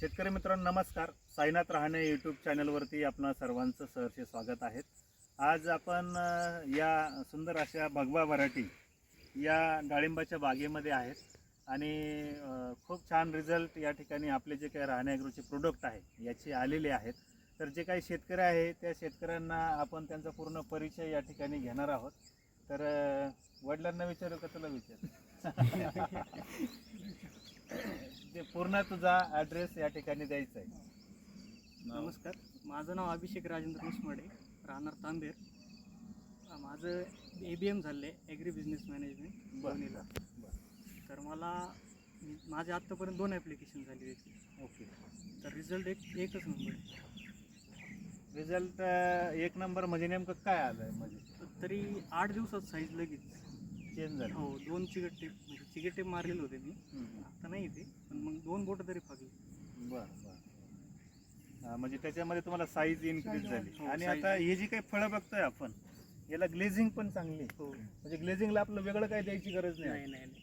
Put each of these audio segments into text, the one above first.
शेतकरी मित्रांनो नमस्कार. साईनाथ रहाणे यूट्यूब चॅनलवरती आपणा सर्वांचं सहर्ष स्वागत आहे. आज आपण या सुंदर अशा भगवा व्हरायटी या डाळिंबाच्या बागेमध्ये आहेत. आणि खूप छान रिझल्ट या ठिकाणी आपले जे काही राहण्याग्रोचे प्रोडक्ट आहे याचे आलेले आहेत. तर जे काही शेतकरी आहे त्या शेतकऱ्यांना आपण त्यांचा पूर्ण परिचय या ठिकाणी घेणार आहोत. तर वडिलांना विचारू का तुला विचार? ते पूर्ण तुझा ॲड्रेस या ठिकाणी द्यायचा आहे. नमस्कार. माझं नाव अभिषेक राजेंद्र मुसमाडे राहणार तांबेर. माझं ए बी एम झालं आहे ॲग्री बिझनेस मॅनेजमेंट बरणीला तर मला माझे आत्तापर्यंत दोन ॲप्लिकेशन झाली त्याची ओके. तर रिझल्ट एक एकच नंबर आहे. रिझल्ट एक नंबर म्हणजे नेमकं काय आलं म्हणजे तरी आठ दिवसात साईज लगेच. चेंज झालं हो दोन चिकट टेप म्हणजे चिकट टेप मारलेले होते मी हम्म. आता नाही ते पण मग दोन बोट तरी फागली बरं बरं हा, म्हणजे त्याच्यामध्ये तुम्हाला साईज इन्क्रीज झाली हो, आणि size. आता हे जी काही फळं बघतोय आपण याला ग्लेझिंग पण चांगली आहे. हो म्हणजे ग्लेझिंगला आपलं वेगळं काही द्यायची गरज नाही नाही नाही नाही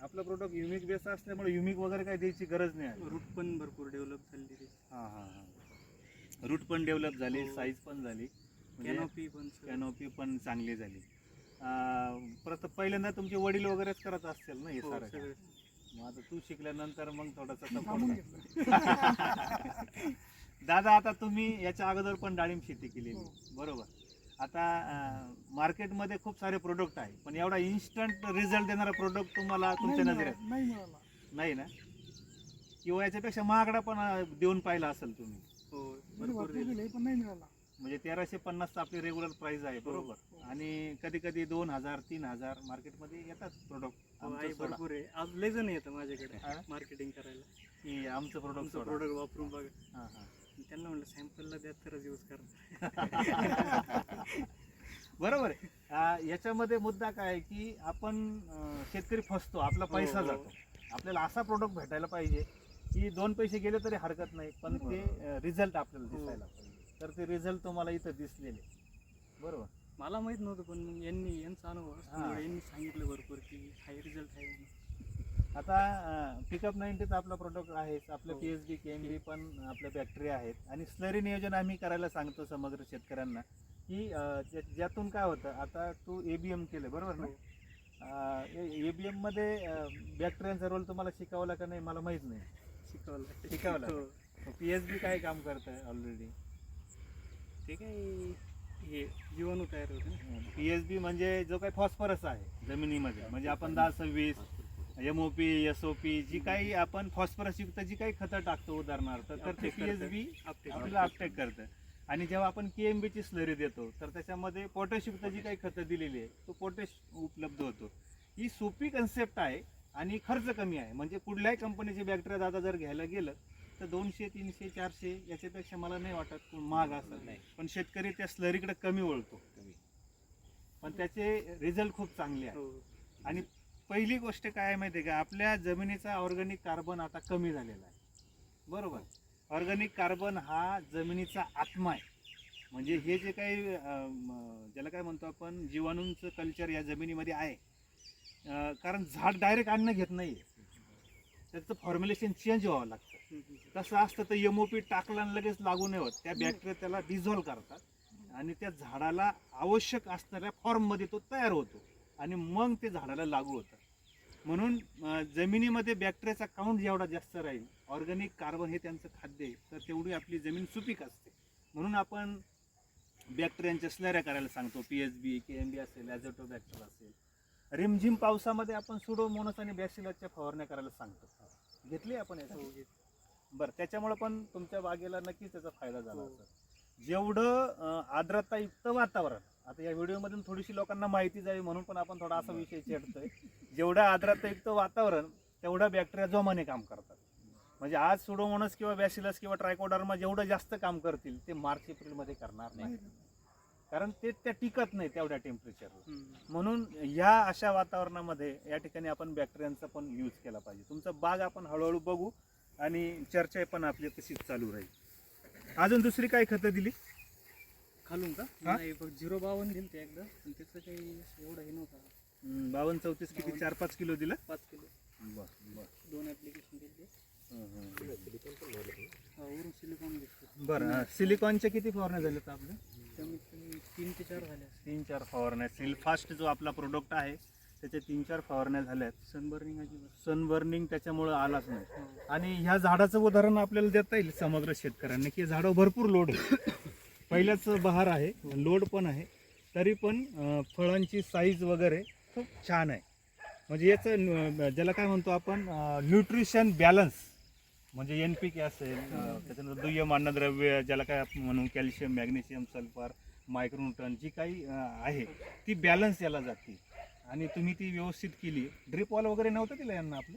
आपलं प्रोडक्ट युनिक बेस असल्यामुळे युनिक वगैरे काही द्यायची गरज नाही आहे. रूट पण भरपूर डेव्हलप झाली त्याची हां हां हां रूट पण डेव्हलप झाली हो. साईज पण झाली म्हणजे कॅनोपी पण सगळं. कॅनोपी पण चांगली झाली परत पहिल्यांदा तुमचे वडील वगैरेच करत असतील ना हे हो, सारं. मग आता तू शिकल्यानंतर मग थोडासा सपोर्ट दादा आता तुम्ही याच्या अगोदर पण डाळिंब शेती केलेली. हो. बरोबर. आता मार्केटमध्ये खूप सारे प्रोडक्ट आहे. पण एवढा इन्स्टंट रिझल्ट देणारा प्रोडक्ट तुम्हाला तुमच्या नजरेत? नाही मिळाला. नाही ना? किंवा याच्यापेक्षा महागडा पण अं, देऊन पाहिला असेल तुम्ही? हो भरपूर भरपूर दिली. दिले पण नाही मिळाला. म्हणजे तेराशे पन्नास आपली रेग्युलर प्राइस आहे बरोबर. हो. आणि कधी कधी दोन हजार तीन हजार मार्केटमध्ये येतात प्रोडक्ट हो, आहे भरपूर आहे. आज लय जण येतं माझ्याकडे हा? मार्केटिंग करायला. की आमचं प्रोडक्ट तुमचं प्रोडक्ट वापरून बघा. हां हां. त्यांना म्हणलं सॅम्पलला द्या तरच यूज करा बरोबर आहे. याच्यामध्ये मुद्दा काय आहे की आपण अं, शेतकरी फसतो आपला पैसा हो, हो. जातो. आपल्याला असा प्रोडक्ट भेटायला पाहिजे की दोन पैसे गेले तरी हरकत नाही पण ते रिझल्ट आपल्याला हो. दिसायला पाहिजे. तर ते रिझल्ट तुम्हाला इथं दिसलेले बरोबर मला माहीत नव्हतं पण मग यांनी यांचा अनुभव असल्यामुळे हा. यांनी सांगितलं भरपूर की हाय रिझल्ट आहे म्हणून. आता पिकअप नाईन्टीचा आपला प्रोडक्ट आहे आपलं हो. P H D K M B पण आपल्या बॅक्टेरिया आहेत आणि स्लरी नियोजन आम्ही करायला सांगतो समग्र शेतकऱ्यांना की अं, ज्या- ज्यातून काय होतं आता तू ए बी एम केलं बरोबर हो. ना ए बी एममध्ये बॅक्टेरियांचा रोल तुम्हाला शिकवला का नाही मला माहीत नाही शिकवलं शिकवलं. हो. पी एच बी काय काम करत आहे ऑलरेडी ते काय हे जीवाणू तयार होते ना? पी एच बी म्हणजे जो काही फॉस्फरस आहे जमिनीमध्ये म्हणजे आपण दहा सव्वीस M O P S O P जी काही आपण फॉस्फरस युक्त जी काही खतं टाकतो उदाहरणार्थ तर ते पी Uptake आपल्याला अपटेक करतं. आणि जेव्हा आपण के एम बीची स्लरी देतो तर त्याच्यामध्ये पोटॅश युक्त जी काही खतं दिलेली आहे तो पोटॅश उपलब्ध होतो. ही सोपी कन्सेप्ट आहे आणि खर्च कमी आहे. म्हणजे कुठल्याही कंपनीचे बॅक्टेरिया दादा जर घ्यायला गेलं तर दोनशे तीनशे चारशे याच्यापेक्षा मला नाही वाटत कोण महाग असं नाही. पण शेतकरी त्या स्लरीकडे कमी वळतो. पण त्याचे रिझल्ट खूप चांगले आहे हो. आणि पहिली गोष्ट काय आहे माहिती आहे का? आपल्या जमिनीचा ऑर्गॅनिक कार्बन आता कमी झालेला आहे. बरोबर? ऑर्गॅनिक कार्बन हा जमिनीचा आत्मा आहे. म्हणजे हे जे काही ज्याला काय म्हणतो आपण जीवाणूंचं कल्चर या जमिनीमध्ये आहे. अं, कारण झाड डायरेक्ट अन्न घेत नाही त्याचं फॉर्म्युलेशन चेंज व्हावं लागतं. तसं असतं तर एमओपी टाकलं आणि लगेच लागू नाही होत. त्या बॅक्टेरिया त्याला डिझॉल्व करतात. आणि त्या झाडाला आवश्यक असणाऱ्या फॉर्ममध्ये तो तयार होतो. आणि मग ते झाडाला लागू होतं. म्हणून जमिनीमध्ये बॅक्टेरियाचा काउंट जेवढा जास्त राहील ऑर्गॅनिक कार्बन हे त्यांचं खाद्य आहे तर तेवढी आपली जमीन सुपीक असते. म्हणून आपण बॅक्टेरियांच्या स्लऱ्या करायला सांगतो. P H B K M B असेल ॲझोटोबॅक्टर असेल. रिमझिम पावसामध्ये आपण सुडोमोनस आणि बॅसिलसच्या फवारण्या करायला सांगतो. घेतली आपण हे. बरं त्याच्यामुळे पण तुमच्या बागेला नक्कीच त्याचा फायदा झाला हो. असेल. जेवढं आर्द्रतायुक्त वातावरण आता या व्हिडिओमधून थोडीशी लोकांना माहिती जावी म्हणून पण आपण थोडा असा विषय छेडतोय. जेवढं आर्द्रतायुक्त वातावरण तेवढा बॅक्टेरिया जोमाने काम करतात. म्हणजे आज सुडोमोनस किंवा बॅसिलस किंवा ट्रायकोडर्मा जेवढं जास्त काम करतील ते मार्च एप्रिलमध्ये करणार नाही. कारण ते त्या टिकत नाही तेवढ्या टेम्परेचरला. म्हणून ह्या अशा वातावरणामध्ये या ठिकाणी आपण बॅक्टेरियांचा पण यूज केला पाहिजे. तुमचं बाग आपण हळूहळू बघू. आणि चर्चा पण आपली तशीच चालू राहील. अजून दुसरी काय खतं दिली? खालून का? हा? नाही बघ झिरो बावन्न दिलं ते एकदा पण त्याचं काही एवढं हे नव्हतं. हम्म, बावन्न चौतीस किती? चार पाच किलो दिलं? पाच किलो. दोन ऍप्लिकेशन दिले हं, हं. बरं सिलिकॉनच्या किती फवारण्या झाल्यात आपल्या कमीत कमी तीन ते चार झाले. असतील तीन चार फवारण्या सिलफास्ट जो आपला प्रोडक्ट आहे त्याच्या तीन चार फवारण्या झाल्यात. सनबर्निंग अजिबात सनबर्निंग त्याच्यामुळं आलाच नाही. हो. आणि ह्या झाडाचं उदाहरण आपल्याला देता येईल समग्र शेतकऱ्यांना की झाडं भरपूर लोड आहे पहिल्याच बहार आहे लोड पण आहे. तरी पण फळांची साईज वगैरे खूप छान आहे. म्हणजे याचं ज्याला काय म्हणतो आपण न्यूट्रिशन बॅलन्स म्हणजे एन पी के असेल त्याच्यानंतर दुय्यम अन्नद्रव्य ज्याला काय आपण म्हणू कॅल्शियम मॅग्नेशियम सल्फर मायक्रोन्यूटन जी काही आहे ती बॅलन्स याला जाते. आणि तुम्ही ती व्यवस्थित केली. ड्रिप वॉल वगैरे नव्हतं दिलं यांना आपलं?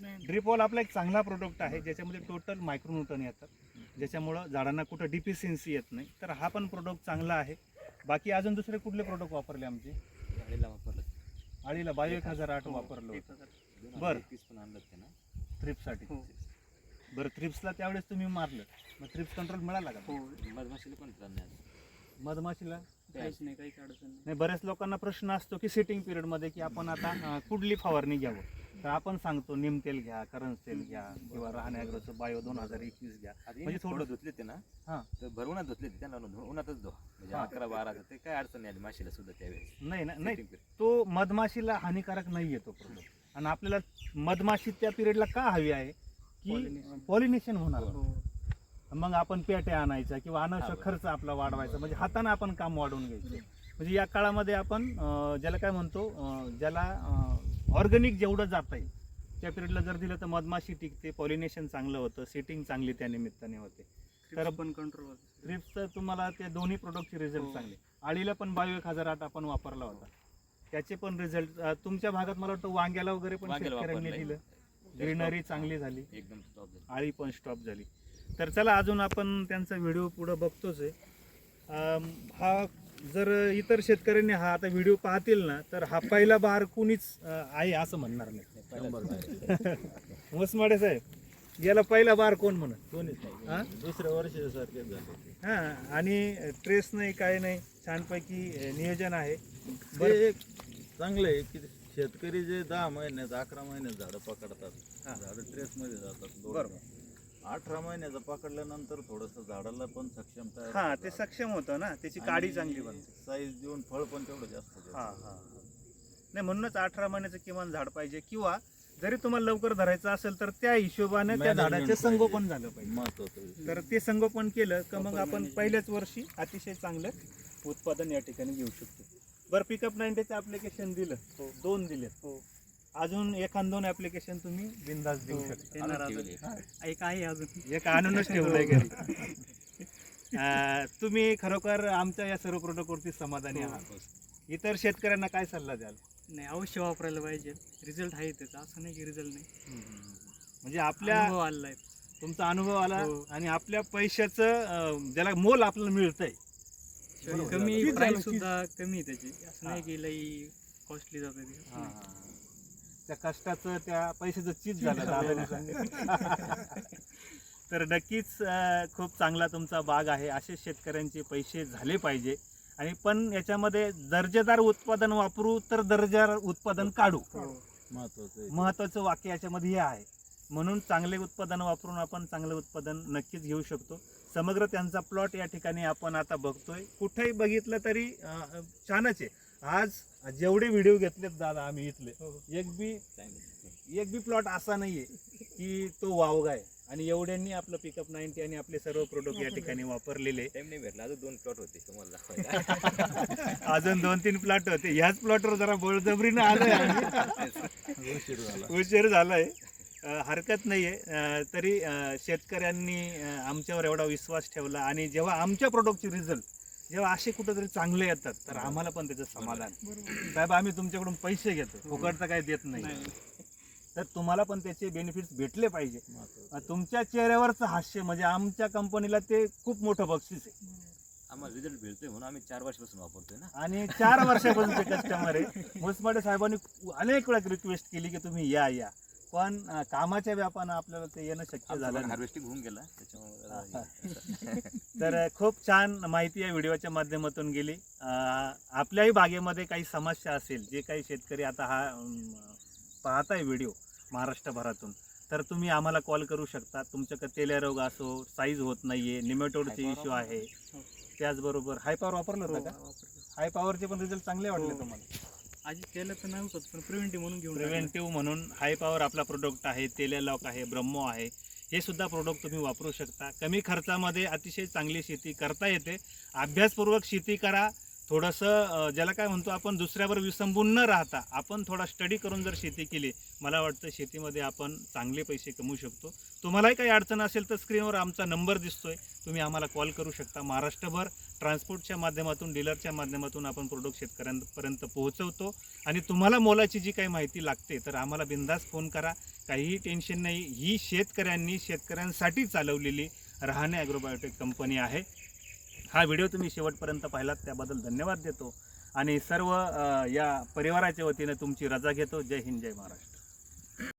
नाही, ड्रिप वॉल आपला एक चांगला प्रोडक्ट आहे ज्याच्यामध्ये टोटल मायक्रोन्यूटन येतात. ज्याच्यामुळं झाडांना कुठं डिफिशियन्सी येत नाही. तर हा पण प्रोडक्ट चांगला आहे. बाकी अजून दुसरे कुठले प्रोडक्ट वापरले आमचे? आळीला बायो एक हजार आठ वापरलं होतं. बरं. पण आणलं त्यानं थ्रिप्ससाठी हो. बरं थ्रिप्सला त्यावेळेस तुम्ही मारलं. मग थ्रिप्स कंट्रोल मिळाला का? हो. मधमाशीला पण त्रास नाही आला. मधमाशीला? काहीच नाही काहीच अडचण नाही. नाही बऱ्याच लोकांना प्रश्न असतो की सिटिंग पिरियडमध्ये की आपण आता अं, कुठली फवारणी घ्यावं? तर आपण सांगतो निम तेल घ्या करंज तेल घ्या किंवा राहण्याग्रचं बायो दोन हजार एकवीस घ्या. म्हणजे थोडं थोडं धुतले ते ना? हां. तर भरवूनच धुतले ते त्यांना उन्हातच धु म्हणजे हा. अकरा बारा ते काय अडचण नाही आली माशीला सुद्धा त्यावेळेस. नाही ना नाही. Setting period. तो मधमाशीला हानिकारक नाही तो प्रोडक्ट आणि आपल्याला मधमाशी त्या पिरियडला का हवी आहे? की Pollination. पॉलिनेशन होणार. हो. मग आपण पेट्या आणायच्या किंवा अनावश्यक. खर्च आपला वाढवायचा. म्हणजे हाताने आपण काम वाढवून घ्यायचं. म्हणजे या काळामध्ये आपण ज्याला काय म्हणतो ज्याला ऑर्गॅनिक जेवढं जात आहे त्या पिरियडला जर दिलं तर मधमाशी टिकते पॉलिनेशन चांगलं होतं सेटिंग चांगली त्या निमित्ताने होते. तर- तर पण कंट्रोल होतं. थ्रिप्सचं तुम्हाला त्या दोन्ही प्रोडक्टचे रिझल्ट हो. चांगले. आळीला पण बायो एक हजार आठ आपण वापरला होता. त्याचे पण रिझल्ट तुमच्या भागात मला वाटतं वांग्याला वगैरे पण शेतकऱ्यांनी. दिलं. ग्रीनरी चांगली झाली. एकदम. आळी पण स्टॉप झाली. तर चला अजून आपण त्यांचा व्हिडिओ पुढं बघतोच आहे. हा जर इतर शेतकऱ्यांनी हा आता व्हिडिओ पाहतील ना तर हा पहिला बहार कुणीच आहे असं म्हणणार नाही. मुसमाडे साहेब याला पहिला बार कोण म्हणत? कोणीच? नाही. दुसऱ्या वर्षी सारखेच झाले. हा आणि ट्रेस नाही काय नाही छानपैकी नियोजन आहे. एक चांगलं आहे की शेतकरी जे दहा महिन्यात अकरा महिन्यात झाडं पकडतात. हा. झाडं ट्रेस मध्ये जातात बरोबर. अठरा महिन्याचं पकडल्यानंतर थोडस झाडाला पण सक्षमता हा ते सक्षम होतं ना त्याची काडी चांगली बनते साईज देऊन फळ पण तेवढं जास्त देतं. हा हा नाही म्हणूनच अठरा महिन्याचं किमान झाड पाहिजे किंवा जरी तुम्हाला लवकर धरायचं असेल तर त्या हिशोबाने त्या Management झाडाचे पाहिजे. संगोपन झालं पाहिजे महत्वाचं आहे. तर ते संगोपन केलं का मग आपण. पहिल्याच वर्षी अतिशय चांगलं उत्पादन या ठिकाणी घेऊ शकतो बरं पिकअप नाईन्टीचं ऍप्लिकेशन दिलं हो. दोन दिले हो अजून एखाद दोन ऍप्लिकेशन तुम्ही बिंदास देऊ हो, शकता. आणून. एक आहे अजून. एक आणूनच ठेवलंय घरी. अं, तुम्ही खरोखर आमच्या या सर्व प्रोडक्टवरती समाधानी हो. आहात. इतर शेतकऱ्यांना काय सल्ला द्याल? नाही अवश्य वापरायला पाहिजे. रिझल्ट आहे त्याचा. असं नाही की रिझल्ट नाही. म्हणजे आपल्या आहे. तुमचा अनुभव आला हो. आणि आपल्या पैशाचं ज्याला मोल आपल्याला मिळतंय. कमी चीज. सुद्धा कमी आहे त्याची. असं हा. नाही की लई कॉस्टली जाते. त्या कष्टाचं त्या पैशाचं चीज झालं सांगितलं. तर नक्कीच खूप चांगला तुमचा बाग आहे. असे शेतकऱ्यांचे पैसे झाले पाहिजे. आणि पण याच्यामध्ये दर्जेदार उत्पादन वापरू तर दर्जेदार उत्पादन काढू. महत्वाचं आहे. महत्वाचं वाक्य याच्यामध्ये हे आहे. म्हणून चांगले उत्पादन वापरून आपण चांगलं उत्पादन नक्कीच घेऊ शकतो. समग्र त्यांचा प्लॉट या ठिकाणी आपण आता बघतोय. कुठेही बघितलं तरी छानच आहे. आज जेवढे व्हिडिओ घेतलेत दादा आम्ही इथले. हो. एक बी. एक बी प्लॉट असा नाहीये की तो वावगा आहे. आणि एवढ्यांनी आपलं पिकअप नाईन्टी आणि आपले सर्व प्रोडक्ट या ठिकाणी वापरलेले. टाइम नाही भेटला अजून दोन प्लॉट होते तुम्हाला दाखवायला. अजून दोन तीन प्लॉट होते. ह्याच प्लॉटवर जरा बळजबरीनं आलोय उशीर झाला उशीर झालाय. हरकत नाहीये. तरी शेतकऱ्यांनी आमच्यावर एवढा विश्वास ठेवला. आणि जेव्हा आमच्या प्रोडक्टचे रिझल्ट जेव्हा असे कुठेतरी चांगले येतात तर आम्हाला पण त्याचं समाधान. साहेब आम्ही तुमच्याकडून पैसे घेतो फुकटचं काही देत नाही. तर तुम्हाला पण त्याचे बेनिफिट्स भेटले पाहिजे. तुमच्या चेहऱ्यावरचं हास्य म्हणजे आमच्या कंपनीला ते खूप मोठं बक्षीस आहे. आम्हाला रिझल्ट भेटतोय म्हणून आम्ही चार वर्षापासून वापरतोय ना. आणि चार वर्षापासूनचे कस्टमर आहे. मुसमाडे साहेबांनी अनेक वेळा रिक्वेस्ट केली की तुम्ही या या. पण अं, कामाच्या व्यापानं आपल्याला ते येणं शक्य झालं नाही. हार्वेस्टिंग होऊन गेला त्याच्यामुळे तर खूप छान माहिती या व्हिडिओच्या माध्यमातून गेली अं, आपल्याही बागेमध्ये काही समस्या असेल जे काही शेतकरी आता हा अं, पाहताय व्हिडिओ महाराष्ट्रभरातून तर तुम्ही आम्हाला कॉल करू शकता तुमच्याकडे तेल्या रोग असो साईज होत नाहीये निमेटोडचे इश्यू आहे. त्याचबरोबर हाय पॉवर वापरलं होतं का. हाय पॉवरचे पण रिझल्ट चांगले वाटले हो. तुम्हाला आधी केलं तर नव्हतं पण प्रिव्हेंटिव्ह म्हणून घेऊन प्रिव्हेंटिव्ह म्हणून हाय पॉवर आपला प्रोडक्ट आहे तेल्या आहे ब्रह्मो आहे हे सुद्धा प्रोडक्ट तुम्ही वापरू शकता. कमी खर्चामध्ये अतिशय चांगली शेती करता येते. अभ्यासपूर्वक शेती करा थोडंसं ज्याला काय म्हणतो आपण दुसऱ्यावर विसंबून न राहता आपण थोडा स्टडी करून जर शेती केली मला वाटतं शेतीमध्ये आपण चांगले पैसे कमवू शकतो. तुम्हालाही काही अडचण असेल तर स्क्रीनवर आमचा नंबर दिसतोय. तुम्ही आम्हाला कॉल करू शकता. महाराष्ट्रभर ट्रान्सपोर्टच्या माध्यमातून डीलरच्या माध्यमातून आपण प्रोडक्ट शेतकऱ्यांपर्यंत पोहोचवतो. आणि तुम्हाला मोलाची जी काही माहिती लागते तर आम्हाला बिंदास फोन करा. काहीही टेन्शन नाही. ही शेतकऱ्यांनी शेतकऱ्यांसाठी चालवलेली रहाणे ॲग्रोबायोटेक कंपनी आहे. हा व्हिडिओ तुम्ही शेवटपर्यंत पाहिलात त्याबद्दल धन्यवाद देतो. आणि सर्व या परिवाराच्या वतीने तुमची रजा घेतो. जय हिंद जय महाराष्ट्र.